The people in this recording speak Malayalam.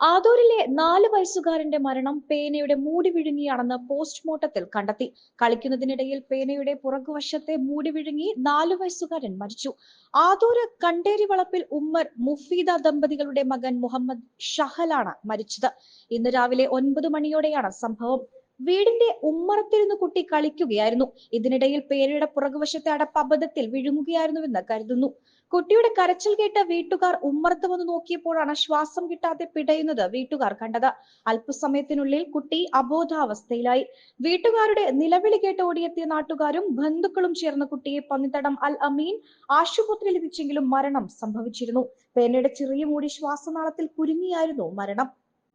ആദൂരിലെ നാല് വയസ്സുകാരന്റെ മരണം പേനയുടെ മൂടി വിഴുങ്ങിയാണെന്ന് പോസ്റ്റ്മോർട്ടത്തിൽ കണ്ടെത്തി. കളിക്കുന്നതിനിടയിൽ പേനയുടെ പുറകുവശത്തെ മൂടി വിഴുങ്ങി നാല് വയസ്സുകാരൻ മരിച്ചു. ആദൂര് കണ്ടേരി വളപ്പിൽ ഉമ്മർ മുഫീദ ദമ്പതികളുടെ മകൻ മുഹമ്മദ് ഷഹലാണ് മരിച്ചത്. ഇന്ന് രാവിലെ ഒൻപത് മണിയോടെയാണ് സംഭവം. വീടിന്റെ ഉമ്മറത്തിരുന്ന് കുട്ടി കളിക്കുകയായിരുന്നു. ഇതിനിടയിൽ പേരയുടെ പുറകുവശത്തെ അടപ്പ് അബദ്ധത്തിൽ വിഴുങ്ങുകയായിരുന്നുവെന്ന് കരുതുന്നു. കുട്ടിയുടെ കരച്ചിൽ കേട്ട വീട്ടുകാർ ഉമ്മറത്ത് വന്ന് നോക്കിയപ്പോഴാണ് ശ്വാസം കിട്ടാതെ പിടയുന്നത് വീട്ടുകാർ കണ്ടത്. അല്പസമയത്തിനുള്ളിൽ കുട്ടി അബോധാവസ്ഥയിലായി. വീട്ടുകാരുടെ നിലവിളി കേട്ട് ഓടിയെത്തിയ നാട്ടുകാരും ബന്ധുക്കളും ചേർന്ന് കുട്ടിയെ പന്നിത്തടം അൽ അമീൻ ആശുപത്രിയിൽ എത്തിച്ചെങ്കിലും മരണം സംഭവിച്ചിരുന്നു. പേനയുടെ ചെറിയ മൂടി ശ്വാസനാളത്തിൽ കുരുങ്ങിയായിരുന്നു മരണം.